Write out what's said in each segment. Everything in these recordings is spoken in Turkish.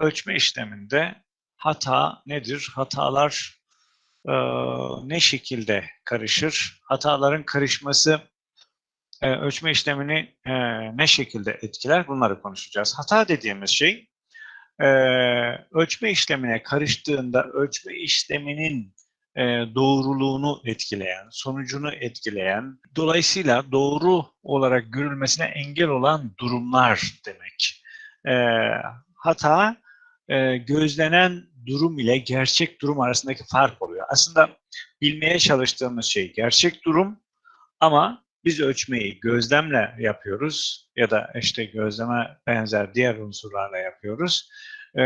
ölçme işleminde hata nedir? Hatalar e, ne şekilde karışır? Hataların karışması e, ölçme işlemini e, ne şekilde etkiler? Bunları konuşacağız. Hata dediğimiz şey e, ölçme işlemine karıştığında ölçme işleminin e, doğruluğunu etkileyen, sonucunu etkileyen, dolayısıyla doğru olarak görülmesine engel olan durumlar demek. E, hata e, gözlenen durum ile gerçek durum arasındaki fark oluyor. Aslında bilmeye çalıştığımız şey gerçek durum ama biz ölçmeyi gözlemle yapıyoruz ya da işte gözleme benzer diğer unsurlarla yapıyoruz. Ee,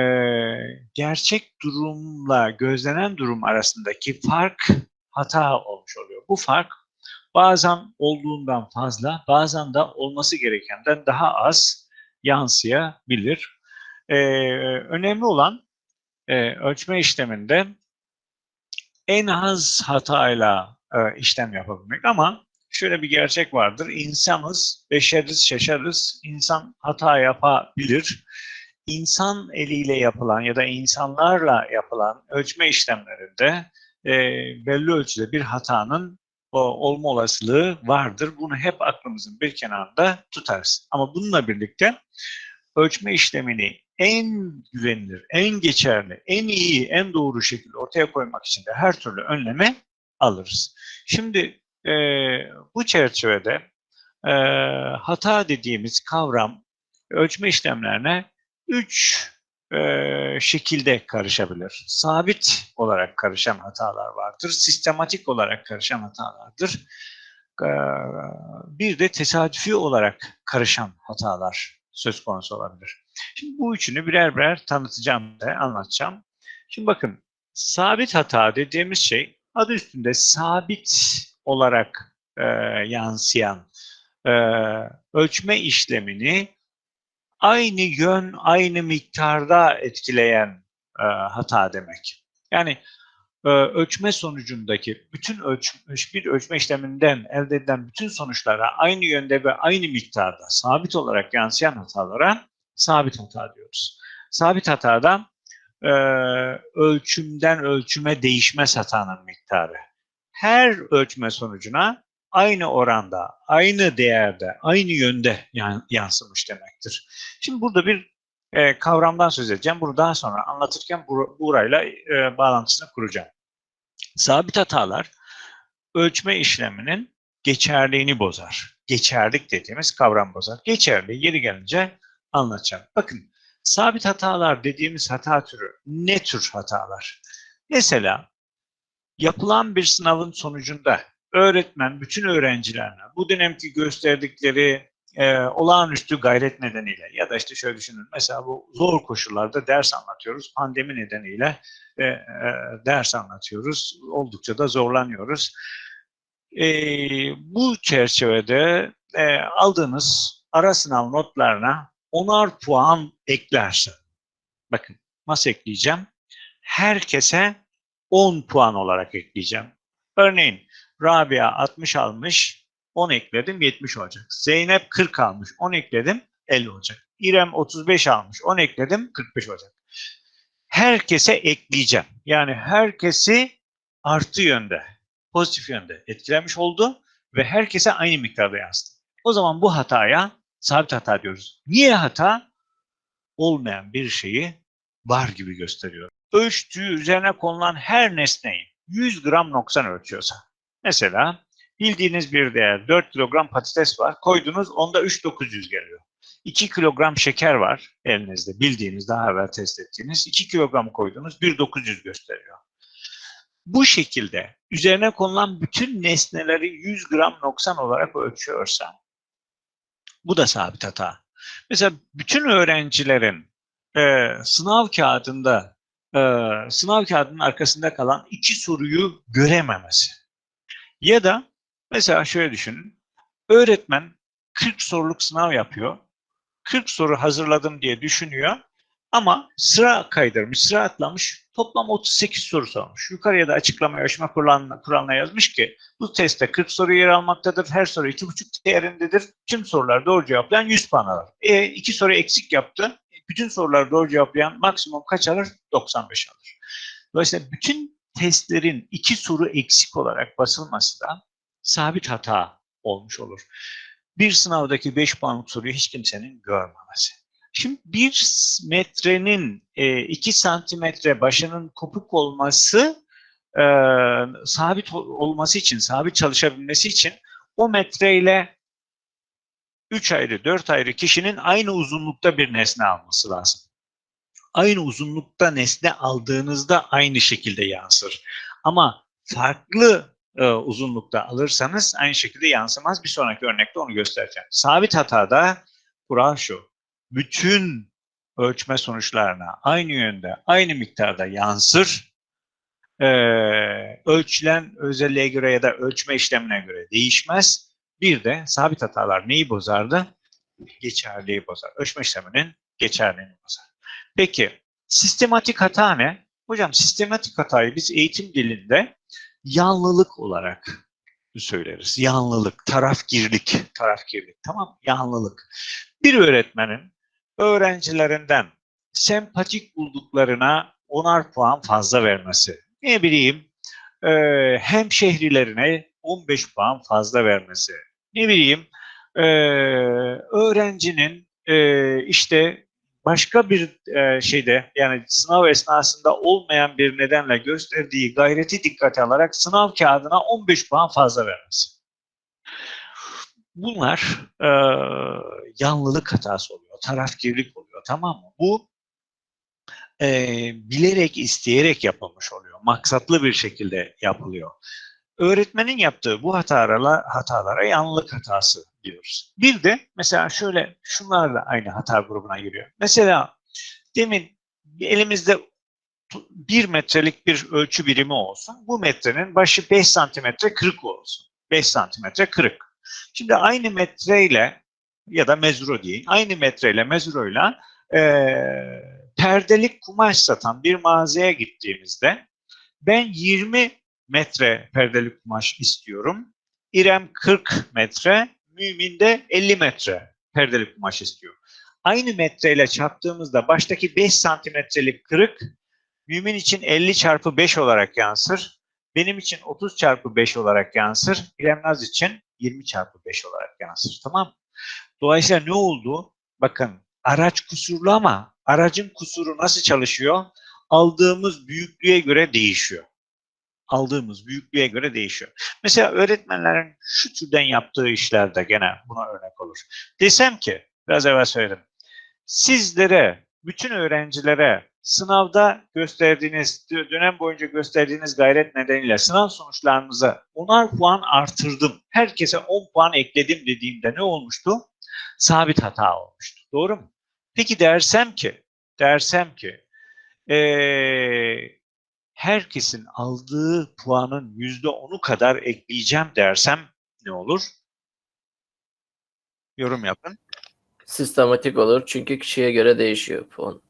gerçek durumla gözlenen durum arasındaki fark hata olmuş oluyor. Bu fark bazen olduğundan fazla, bazen de olması gerekenden daha az yansıyabilir. Ee, önemli olan e, ölçme işleminde en az hatayla e, işlem yapabilmek ama şöyle bir gerçek vardır. İnsanız, beşeriz, şaşarız. İnsan hata yapabilir. İnsan eliyle yapılan ya da insanlarla yapılan ölçme işlemlerinde e, belli ölçüde bir hatanın o, olma olasılığı vardır. Bunu hep aklımızın bir kenarında tutarız. Ama bununla birlikte ölçme işlemini en güvenilir, en geçerli, en iyi, en doğru şekilde ortaya koymak için de her türlü önleme alırız. Şimdi e, bu çerçevede e, hata dediğimiz kavram ölçme işlemlerine üç e, şekilde karışabilir. Sabit olarak karışan hatalar vardır, sistematik olarak karışan hatalardır. E, bir de tesadüfi olarak karışan hatalar söz konusu olabilir. Şimdi bu üçünü birer birer tanıtacağım ve anlatacağım. Şimdi bakın sabit hata dediğimiz şey adı üstünde sabit olarak e, yansıyan e, ölçme işlemini aynı yön, aynı miktarda etkileyen e, hata demek. Yani e, ölçme sonucundaki bütün ölçmüş bir ölçme işleminden elde edilen bütün sonuçlara aynı yönde ve aynı miktarda sabit olarak yansıyan hatalara sabit hata diyoruz. Sabit hatada e, ölçümden ölçüme değişmez hatanın miktarı. Her ölçme sonucuna aynı oranda, aynı değerde, aynı yönde yansımış demektir. Şimdi burada bir e, kavramdan söz edeceğim. Bunu daha sonra anlatırken bur burayla e, bağlantısını kuracağım. Sabit hatalar ölçme işleminin geçerliğini bozar. Geçerlik dediğimiz kavram bozar. Geçerli yeri gelince anlatacağım. Bakın sabit hatalar dediğimiz hata türü ne tür hatalar? Mesela yapılan bir sınavın sonucunda öğretmen bütün öğrencilerine bu dönemki gösterdikleri e, olağanüstü gayret nedeniyle ya da işte şöyle düşünün mesela bu zor koşullarda ders anlatıyoruz pandemi nedeniyle e, e, ders anlatıyoruz oldukça da zorlanıyoruz. E, bu çerçevede e, aldığınız ara sınav notlarına onar puan eklerse bakın nasıl ekleyeceğim? Herkese 10 puan olarak ekleyeceğim. Örneğin Rabia 60 almış, 10 ekledim 70 olacak. Zeynep 40 almış, 10 ekledim 50 olacak. İrem 35 almış, 10 ekledim 45 olacak. Herkese ekleyeceğim. Yani herkesi artı yönde, pozitif yönde etkilemiş oldu ve herkese aynı miktarda yansıdı. O zaman bu hataya sabit hata diyoruz. Niye hata? Olmayan bir şeyi var gibi gösteriyor. Ölçtüğü üzerine konulan her nesneyi 100 gram noksan ölçüyorsa. Mesela bildiğiniz bir değer 4 kilogram patates var. Koydunuz onda 3900 geliyor. 2 kilogram şeker var elinizde bildiğiniz daha evvel test ettiğiniz. 2 kilogram koydunuz 1900 gösteriyor. Bu şekilde üzerine konulan bütün nesneleri 100 gram noksan olarak ölçüyorsa bu da sabit hata. Mesela bütün öğrencilerin e, sınav kağıdında e, sınav kağıdının arkasında kalan iki soruyu görememesi. Ya da mesela şöyle düşünün. Öğretmen 40 soruluk sınav yapıyor. 40 soru hazırladım diye düşünüyor. Ama sıra kaydırmış, sıra atlamış. Toplam 38 soru sormuş. Yukarıya da açıklama yarışma kuralına, kuralına yazmış ki bu testte 40 soru yer almaktadır. Her soru 2,5 değerindedir. Tüm sorular doğru cevaplayan 100 puan alır. E, iki soru eksik yaptı. bütün soruları doğru cevaplayan maksimum kaç alır? 95 alır. Dolayısıyla bütün testlerin iki soru eksik olarak basılması da sabit hata olmuş olur. Bir sınavdaki 5 puanlık soruyu hiç kimsenin görmemesi. Şimdi bir metrenin 2 santimetre başının kopuk olması e, sabit ol- olması için, sabit çalışabilmesi için o metreyle 3 ayrı, 4 ayrı kişinin aynı uzunlukta bir nesne alması lazım. Aynı uzunlukta nesne aldığınızda aynı şekilde yansır. Ama farklı e, uzunlukta alırsanız aynı şekilde yansımaz. Bir sonraki örnekte onu göstereceğim. Sabit hatada kural şu. Bütün ölçme sonuçlarına aynı yönde, aynı miktarda yansır. Ee, ölçülen özelliğe göre ya da ölçme işlemine göre değişmez. Bir de sabit hatalar neyi bozardı? Geçerliği bozar. Ölçme işleminin geçerliğini bozar. Peki sistematik hata ne? Hocam sistematik hatayı biz eğitim dilinde yanlılık olarak söyleriz. Yanlılık, tarafgirlik, tarafgirlik. Tamam, yanlılık. Bir öğretmenin öğrencilerinden sempatik bulduklarına onar puan fazla vermesi. Ne bileyim, e, hemşehrilerine 15 puan fazla vermesi. Ne bileyim, e, öğrencinin e, işte başka bir e, şeyde yani sınav esnasında olmayan bir nedenle gösterdiği gayreti dikkate alarak sınav kağıdına 15 puan fazla vermesi. Bunlar e, yanlılık hatası oluyor, tarafgirlik oluyor tamam mı? Bu e, bilerek, isteyerek yapılmış oluyor. Maksatlı bir şekilde yapılıyor. Öğretmenin yaptığı bu hatalara, hatalara yanlılık hatası diyoruz. Bir de mesela şöyle şunlar da aynı hata grubuna giriyor. Mesela demin elimizde bir metrelik bir ölçü birimi olsun. Bu metrenin başı 5 santimetre kırık olsun. 5 santimetre kırık. Şimdi aynı metreyle ya da mezuro diyeyim. Aynı metreyle mezroyla e, perdelik kumaş satan bir mağazaya gittiğimizde ben 20 metre perdelik kumaş istiyorum. İrem 40 metre, Mümin de 50 metre perdelik kumaş istiyor. Aynı metreyle çarptığımızda baştaki 5 santimetrelik kırık Mümin için 50 çarpı 5 olarak yansır. Benim için 30 çarpı 5 olarak yansır. İrem Naz için 20 çarpı 5 olarak yansır. Tamam mı? Dolayısıyla ne oldu? Bakın araç kusurlu ama aracın kusuru nasıl çalışıyor? Aldığımız büyüklüğe göre değişiyor. Aldığımız büyüklüğe göre değişiyor. Mesela öğretmenlerin şu türden yaptığı işlerde gene buna örnek olur. Desem ki, biraz evvel söyledim. Sizlere, bütün öğrencilere sınavda gösterdiğiniz, dönem boyunca gösterdiğiniz gayret nedeniyle sınav sonuçlarınıza onar puan artırdım. Herkese 10 puan ekledim dediğimde ne olmuştu? Sabit hata olmuştu. Doğru mu? Peki dersem ki, dersem ki, ee, herkesin aldığı puanın yüzde onu kadar ekleyeceğim dersem ne olur? Yorum yapın. Sistematik olur çünkü kişiye göre değişiyor puan.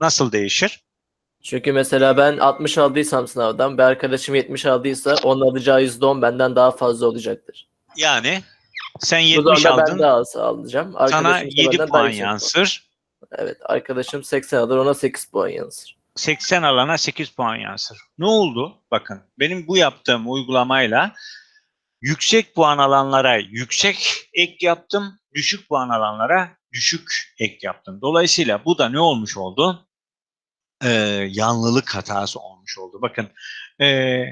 Nasıl değişir? Çünkü mesela ben 60 aldıysam sınavdan bir arkadaşım 70 aldıysa onun alacağı %10 benden daha fazla olacaktır. Yani sen Bu 70 zaman da ben aldın, daha az alacağım. sana Arkadaşım da 7 benden daha puan yüksek yansır. Evet arkadaşım 80 alır ona 8 puan yansır. 80 alana 8 puan yansır. Ne oldu? Bakın benim bu yaptığım uygulamayla yüksek puan alanlara yüksek ek yaptım, düşük puan alanlara düşük ek yaptım. Dolayısıyla bu da ne olmuş oldu? Ee, yanlılık hatası olmuş oldu. Bakın ee,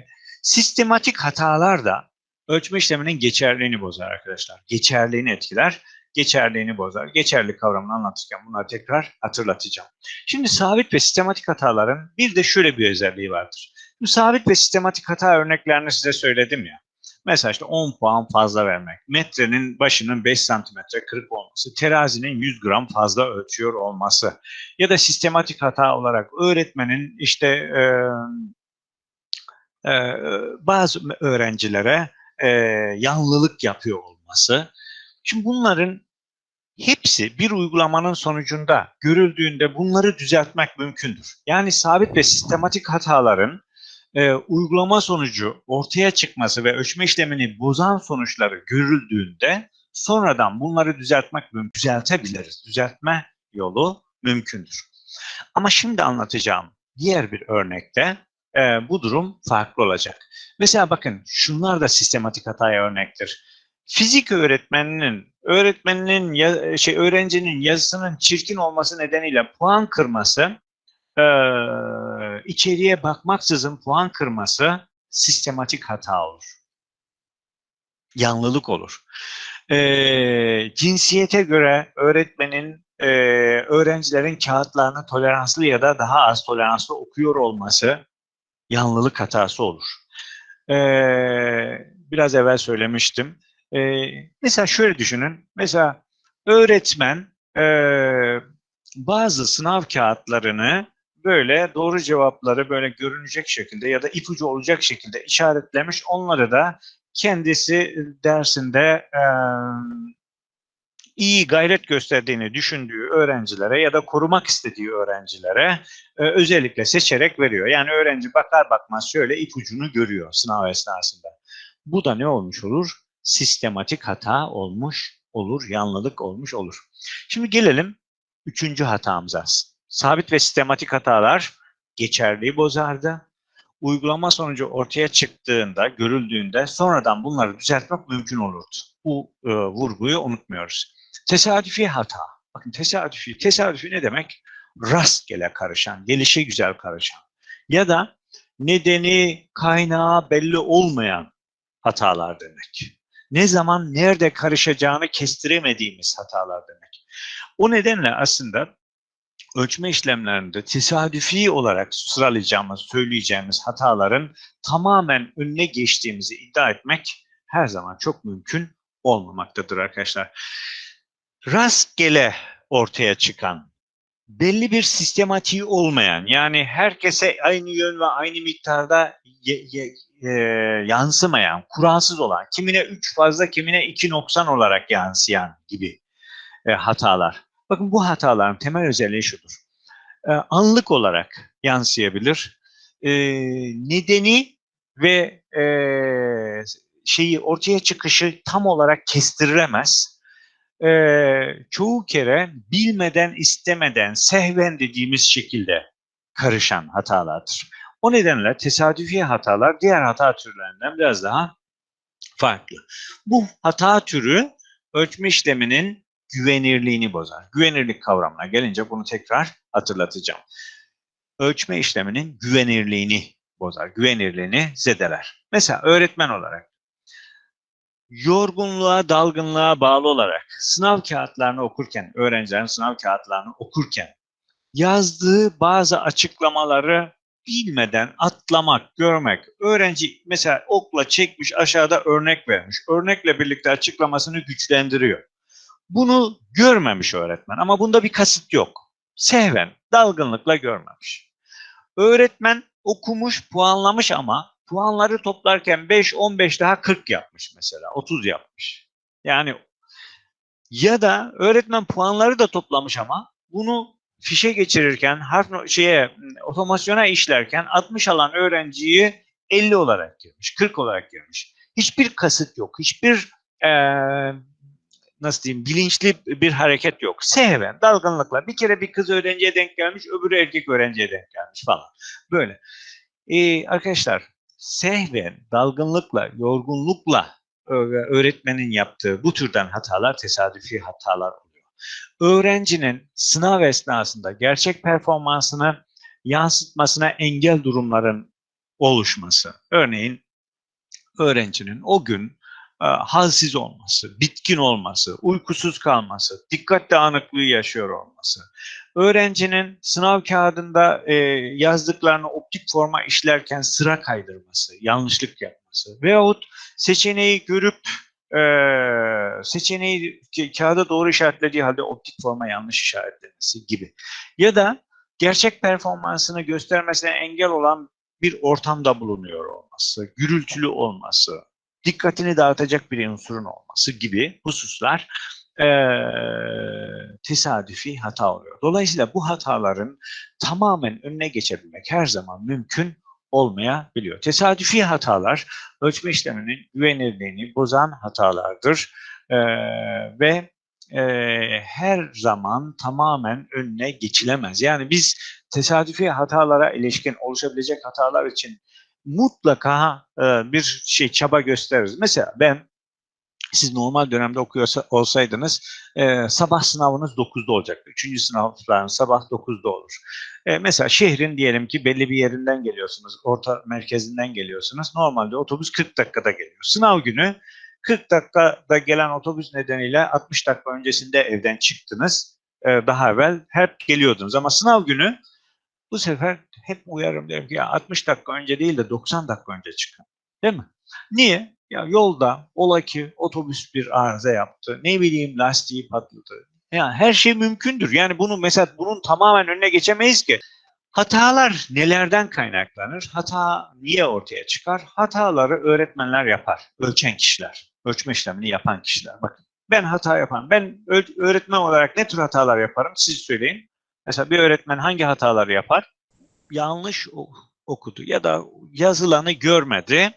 sistematik hatalar da ölçme işleminin geçerliğini bozar arkadaşlar. Geçerliğini etkiler, geçerliğini bozar. Geçerli kavramını anlatırken bunları tekrar hatırlatacağım. Şimdi sabit ve sistematik hataların bir de şöyle bir özelliği vardır. Bu sabit ve sistematik hata örneklerini size söyledim ya. Mesela işte 10 puan fazla vermek, metrenin başının 5 santimetre kırık olması, terazinin 100 gram fazla ölçüyor olması ya da sistematik hata olarak öğretmenin işte e, e, bazı öğrencilere e, yanlılık yapıyor olması. Şimdi bunların hepsi bir uygulamanın sonucunda görüldüğünde bunları düzeltmek mümkündür. Yani sabit ve sistematik hataların e, uygulama sonucu ortaya çıkması ve ölçme işlemini bozan sonuçları görüldüğünde sonradan bunları düzeltmek mümkün. Düzeltebiliriz. Düzeltme yolu mümkündür. Ama şimdi anlatacağım diğer bir örnekte e, bu durum farklı olacak. Mesela bakın şunlar da sistematik hataya örnektir. Fizik öğretmeninin öğretmeninin ya, şey öğrencinin yazısının çirkin olması nedeniyle puan kırması e, içeriye bakmaksızın puan kırması sistematik hata olur. Yanlılık olur. E, cinsiyete göre öğretmenin e, öğrencilerin kağıtlarını toleranslı ya da daha az toleranslı okuyor olması yanlılık hatası olur. E, biraz evvel söylemiştim. E, mesela şöyle düşünün. Mesela öğretmen e, bazı sınav kağıtlarını böyle doğru cevapları böyle görünecek şekilde ya da ipucu olacak şekilde işaretlemiş. Onları da kendisi dersinde e, iyi gayret gösterdiğini düşündüğü öğrencilere ya da korumak istediği öğrencilere e, özellikle seçerek veriyor. Yani öğrenci bakar bakmaz şöyle ipucunu görüyor sınav esnasında. Bu da ne olmuş olur? Sistematik hata olmuş olur, yanlılık olmuş olur. Şimdi gelelim üçüncü hatamıza. Sabit ve sistematik hatalar geçerliği bozardı. Uygulama sonucu ortaya çıktığında, görüldüğünde sonradan bunları düzeltmek mümkün olurdu. Bu e, vurguyu unutmuyoruz. Tesadüfi hata. Bakın tesadüfi, tesadüfi ne demek? Rastgele karışan, gelişi güzel karışan. Ya da nedeni, kaynağı belli olmayan hatalar demek. Ne zaman, nerede karışacağını kestiremediğimiz hatalar demek. O nedenle aslında ölçme işlemlerinde tesadüfi olarak sıralayacağımız, söyleyeceğimiz hataların tamamen önüne geçtiğimizi iddia etmek her zaman çok mümkün olmamaktadır arkadaşlar. Rastgele ortaya çıkan, belli bir sistematiği olmayan, yani herkese aynı yön ve aynı miktarda ye, ye, e, yansımayan, kuralsız olan, kimine 3 fazla, kimine 2 noksan olarak yansıyan gibi e, hatalar. Bakın bu hataların temel özelliği şudur. E, anlık olarak yansıyabilir. E, nedeni ve e, şeyi ortaya çıkışı tam olarak kestirilemez. E, çoğu kere bilmeden, istemeden, sehven dediğimiz şekilde karışan hatalardır. O nedenle tesadüfi hatalar diğer hata türlerinden biraz daha farklı. Bu hata türü ölçme işleminin güvenirliğini bozar. Güvenirlik kavramına gelince bunu tekrar hatırlatacağım. Ölçme işleminin güvenirliğini bozar, güvenirliğini zedeler. Mesela öğretmen olarak yorgunluğa, dalgınlığa bağlı olarak sınav kağıtlarını okurken, öğrencilerin sınav kağıtlarını okurken yazdığı bazı açıklamaları bilmeden atlamak, görmek. Öğrenci mesela okla çekmiş aşağıda örnek vermiş. Örnekle birlikte açıklamasını güçlendiriyor. Bunu görmemiş öğretmen ama bunda bir kasıt yok. Sehven, dalgınlıkla görmemiş. Öğretmen okumuş, puanlamış ama puanları toplarken 5, 15 daha 40 yapmış mesela, 30 yapmış. Yani ya da öğretmen puanları da toplamış ama bunu fişe geçirirken, harf şeye otomasyona işlerken 60 alan öğrenciyi 50 olarak girmiş, 40 olarak girmiş. Hiçbir kasıt yok, hiçbir e, nasıl diyeyim bilinçli bir hareket yok. Sehven, dalgınlıkla. Bir kere bir kız öğrenciye denk gelmiş, öbürü erkek öğrenciye denk gelmiş falan. Böyle. Ee, arkadaşlar sehven, dalgınlıkla, yorgunlukla öğretmenin yaptığı bu türden hatalar tesadüfi hatalar oluyor. Öğrencinin sınav esnasında gerçek performansını yansıtmasına engel durumların oluşması. Örneğin öğrencinin o gün halsiz olması, bitkin olması, uykusuz kalması, dikkat dağınıklığı yaşıyor olması, öğrencinin sınav kağıdında e, yazdıklarını optik forma işlerken sıra kaydırması, yanlışlık yapması veyahut seçeneği görüp e, seçeneği kağıda doğru işaretlediği halde optik forma yanlış işaretlemesi gibi. Ya da gerçek performansını göstermesine engel olan bir ortamda bulunuyor olması, gürültülü olması, dikkatini dağıtacak bir unsurun olması gibi hususlar e, tesadüfi hata oluyor. Dolayısıyla bu hataların tamamen önüne geçebilmek her zaman mümkün olmayabiliyor. Tesadüfi hatalar ölçme işleminin güvenirliğini bozan hatalardır e, ve e, her zaman tamamen önüne geçilemez. Yani biz tesadüfi hatalara ilişkin oluşabilecek hatalar için mutlaka e, bir şey çaba gösteririz. Mesela ben siz normal dönemde okuyor olsaydınız e, sabah sınavınız 9'da olacaktı. Üçüncü sınavların sabah 9'da olur. E, mesela şehrin diyelim ki belli bir yerinden geliyorsunuz, orta merkezinden geliyorsunuz. Normalde otobüs 40 dakikada geliyor. Sınav günü 40 dakikada gelen otobüs nedeniyle 60 dakika öncesinde evden çıktınız. Daha evvel hep geliyordunuz ama sınav günü bu sefer hep uyarım derim ki ya 60 dakika önce değil de 90 dakika önce çıkın. Değil mi? Niye? Ya yolda ola ki otobüs bir arıza yaptı. Ne bileyim lastiği patladı. Ya her şey mümkündür. Yani bunu mesela bunun tamamen önüne geçemeyiz ki. Hatalar nelerden kaynaklanır? Hata niye ortaya çıkar? Hataları öğretmenler yapar. Ölçen kişiler. Ölçme işlemini yapan kişiler. Bakın ben hata yapan. Ben öğretmen olarak ne tür hatalar yaparım? Siz söyleyin. Mesela bir öğretmen hangi hataları yapar? Yanlış okudu ya da yazılanı görmedi.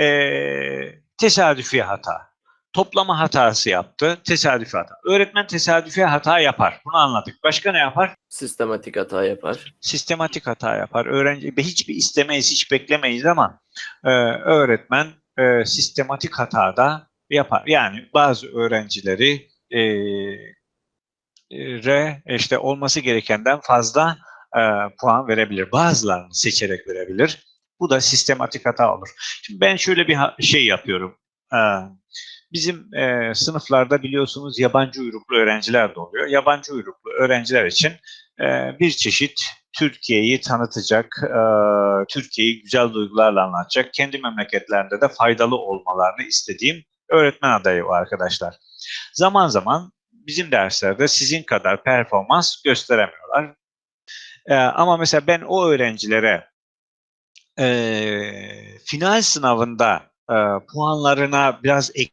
Ee, tesadüfi hata. Toplama hatası yaptı. Tesadüfi hata. Öğretmen tesadüfi hata yapar. Bunu anladık. Başka ne yapar? Sistematik hata yapar. Sistematik hata yapar. Öğrenci hiçbir istemeyiz, hiç beklemeyiz ama e, öğretmen e, sistematik hatada yapar. Yani bazı öğrencileri e, re işte olması gerekenden fazla e, puan verebilir. Bazılarını seçerek verebilir. Bu da sistematik hata olur. Şimdi ben şöyle bir şey yapıyorum. E, bizim e, sınıflarda biliyorsunuz yabancı uyruklu öğrenciler de oluyor. Yabancı uyruklu öğrenciler için e, bir çeşit Türkiye'yi tanıtacak, e, Türkiye'yi güzel duygularla anlatacak, kendi memleketlerinde de faydalı olmalarını istediğim öğretmen adayı var arkadaşlar. Zaman zaman bizim derslerde sizin kadar performans gösteremiyorlar. Ee, ama mesela ben o öğrencilere e, final sınavında e, puanlarına biraz ek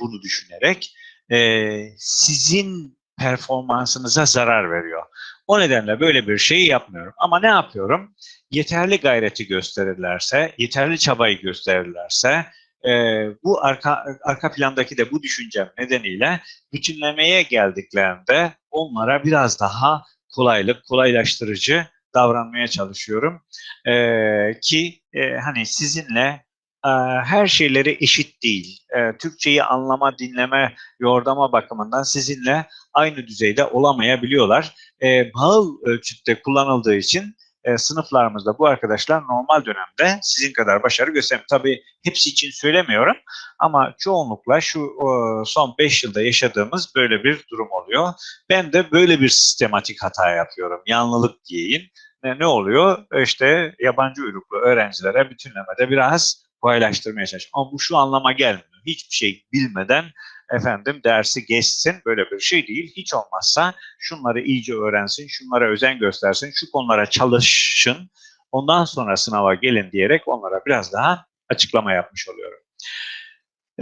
bunu düşünerek e, sizin performansınıza zarar veriyor. O nedenle böyle bir şeyi yapmıyorum. Ama ne yapıyorum? Yeterli gayreti gösterirlerse, yeterli çabayı gösterirlerse, e, bu arka arka plandaki de bu düşüncem nedeniyle bütünlemeye geldiklerinde onlara biraz daha kolaylık, kolaylaştırıcı davranmaya çalışıyorum. E, ki e, hani sizinle e, her şeyleri eşit değil. E, Türkçeyi anlama, dinleme, yordama bakımından sizinle aynı düzeyde olamayabiliyorlar. E, bağıl ölçütte kullanıldığı için e, sınıflarımızda bu arkadaşlar normal dönemde sizin kadar başarı göstermiyor. Tabii hepsi için söylemiyorum ama çoğunlukla şu o, son 5 yılda yaşadığımız böyle bir durum oluyor. Ben de böyle bir sistematik hata yapıyorum. Yanlılık diyeyim. Ne, ne oluyor? İşte yabancı uyruklu öğrencilere bütünlemede biraz kolaylaştırmaya çalışıyorum. Ama bu şu anlama gelmiyor. Hiçbir şey bilmeden efendim dersi geçsin böyle bir şey değil. Hiç olmazsa şunları iyice öğrensin, şunlara özen göstersin, şu konulara çalışın. Ondan sonra sınava gelin diyerek onlara biraz daha açıklama yapmış oluyorum.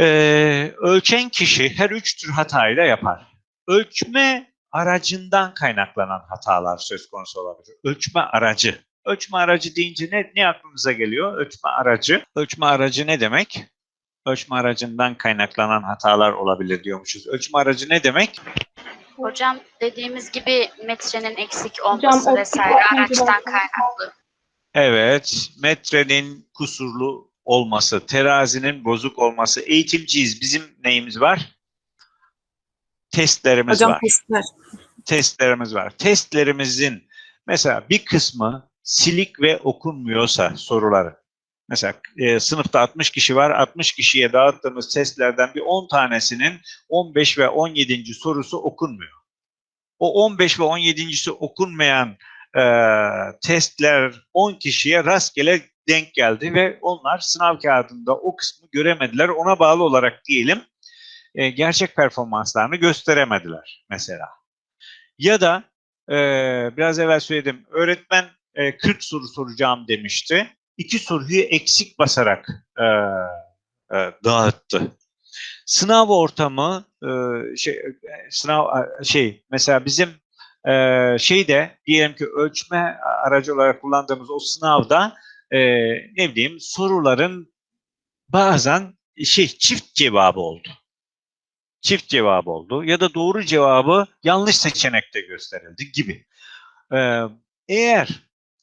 Ee, ölçen kişi her üç tür hatayı da yapar. Ölçme aracından kaynaklanan hatalar söz konusu olabilir. Ölçme aracı. Ölçme aracı deyince ne, ne aklınıza geliyor? Ölçme aracı. Ölçme aracı ne demek? Ölçme aracından kaynaklanan hatalar olabilir diyormuşuz. Ölçme aracı ne demek? Hocam dediğimiz gibi metrenin eksik olması Hocam, vesaire araçtan kaynaklı. Evet, metrenin kusurlu olması, terazinin bozuk olması. Eğitimciyiz. Bizim neyimiz var? Testlerimiz Hocam, var. testler. Testlerimiz var. Testlerimizin mesela bir kısmı silik ve okunmuyorsa soruları Mesela e, sınıfta 60 kişi var. 60 kişiye dağıttığımız testlerden bir 10 tanesinin 15 ve 17. sorusu okunmuyor. O 15 ve 17.si okunmayan e, testler 10 kişiye rastgele denk geldi ve onlar sınav kağıdında o kısmı göremediler. Ona bağlı olarak diyelim e, gerçek performanslarını gösteremediler mesela. Ya da e, biraz evvel söyledim öğretmen e, 40 soru soracağım demişti iki soruyu eksik basarak e, e, dağıttı. Sınav ortamı e, şey sınav şey mesela bizim e, şeyde diyelim ki ölçme aracı olarak kullandığımız o sınavda e, ne bileyim soruların bazen şey çift cevabı oldu. çift cevap oldu ya da doğru cevabı yanlış seçenekte gösterildi gibi. Ee, eğer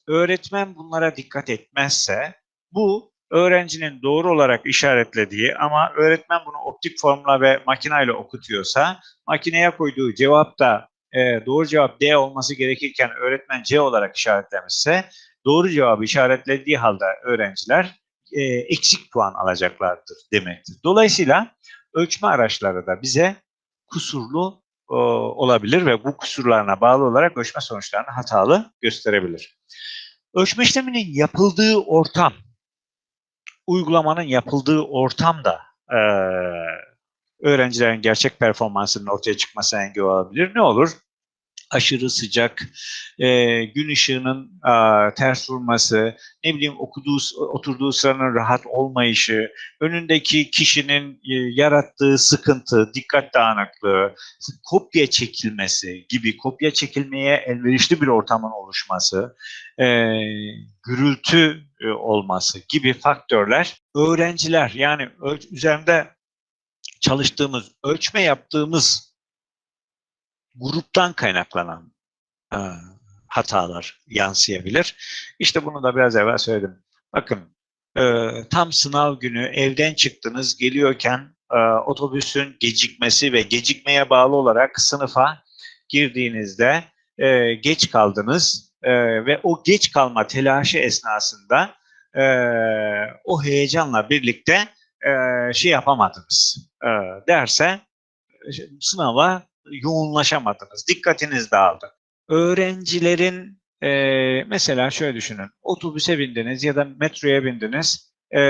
öğretmen bunlara dikkat etmezse bu öğrencinin doğru olarak işaretlediği ama öğretmen bunu optik formla ve makineyle okutuyorsa makineye koyduğu cevap da e, doğru cevap D olması gerekirken öğretmen C olarak işaretlemişse doğru cevabı işaretlediği halde öğrenciler e, eksik puan alacaklardır demektir. Dolayısıyla ölçme araçları da bize kusurlu olabilir ve bu kusurlarına bağlı olarak ölçme sonuçlarını hatalı gösterebilir. Ölçme işleminin yapıldığı ortam, uygulamanın yapıldığı ortam da e, öğrencilerin gerçek performansının ortaya çıkmasına engel olabilir. Ne olur? Aşırı sıcak, e, gün ışığının e, ters vurması, ne bileyim okuduğu, oturduğu sıranın rahat olmayışı, önündeki kişinin e, yarattığı sıkıntı, dikkat dağınıklığı, kopya çekilmesi gibi kopya çekilmeye elverişli bir ortamın oluşması, e, gürültü e, olması gibi faktörler öğrenciler yani üzerinde çalıştığımız, ölçme yaptığımız gruptan kaynaklanan e, hatalar yansıyabilir. İşte bunu da biraz evvel söyledim. Bakın e, tam sınav günü evden çıktınız geliyorken e, otobüsün gecikmesi ve gecikmeye bağlı olarak sınıfa girdiğinizde e, geç kaldınız e, ve o geç kalma telaşı esnasında e, o heyecanla birlikte e, şey yapamadınız e, derse sınava yoğunlaşamadınız, dikkatiniz dağıldı. Öğrencilerin e, mesela şöyle düşünün, otobüse bindiniz ya da metroya bindiniz, e,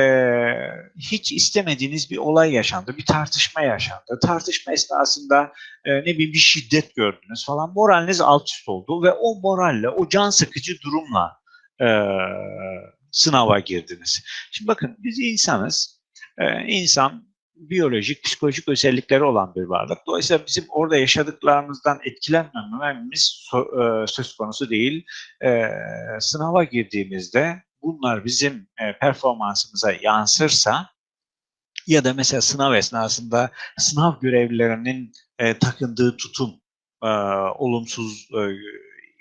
hiç istemediğiniz bir olay yaşandı, bir tartışma yaşandı. Tartışma esnasında e, ne bileyim bir şiddet gördünüz falan, moraliniz alt üst oldu ve o moralle, o can sıkıcı durumla e, sınava girdiniz. Şimdi bakın biz insanız, e, insan biyolojik, psikolojik özellikleri olan bir varlık. Dolayısıyla bizim orada yaşadıklarımızdan etkilenmememiz e, söz konusu değil. E, sınava girdiğimizde bunlar bizim e, performansımıza yansırsa ya da mesela sınav esnasında sınav görevlilerinin takındığı tutum, olumsuz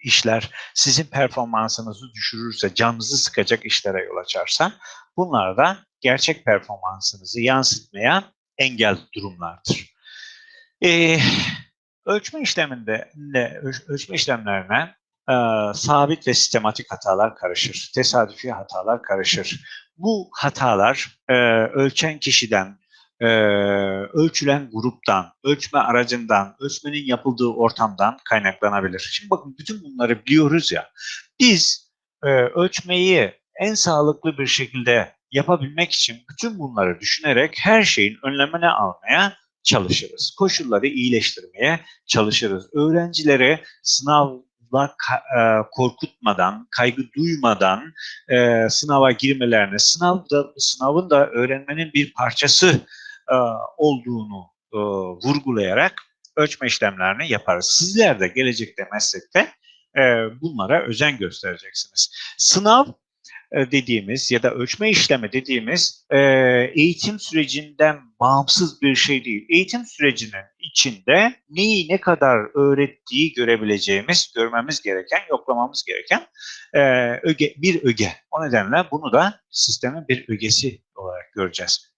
işler sizin performansınızı düşürürse, canınızı sıkacak işlere yol açarsa bunlar da gerçek performansınızı yansıtmaya engel durumlardır. Ee, ölçme işleminde ölçme işlemlerine e, sabit ve sistematik hatalar karışır. Tesadüfi hatalar karışır. Bu hatalar e, ölçen kişiden, e, ölçülen gruptan, ölçme aracından, ölçmenin yapıldığı ortamdan kaynaklanabilir. Şimdi bakın bütün bunları biliyoruz ya. Biz e, ölçmeyi en sağlıklı bir şekilde yapabilmek için bütün bunları düşünerek her şeyin önlemine almaya çalışırız. Koşulları iyileştirmeye çalışırız. Öğrencileri sınavla e, korkutmadan, kaygı duymadan e, sınava girmelerine, sınavda sınavın da öğrenmenin bir parçası e, olduğunu vurgulayarak ölçme işlemlerini yaparız. Sizler de gelecekte meslekte bunlara özen göstereceksiniz. Sınav dediğimiz ya da ölçme işlemi dediğimiz e, eğitim sürecinden bağımsız bir şey değil. Eğitim sürecinin içinde neyi ne kadar öğrettiği görebileceğimiz, görmemiz gereken, yoklamamız gereken e, öge, bir öge. O nedenle bunu da sistemin bir ögesi olarak göreceğiz.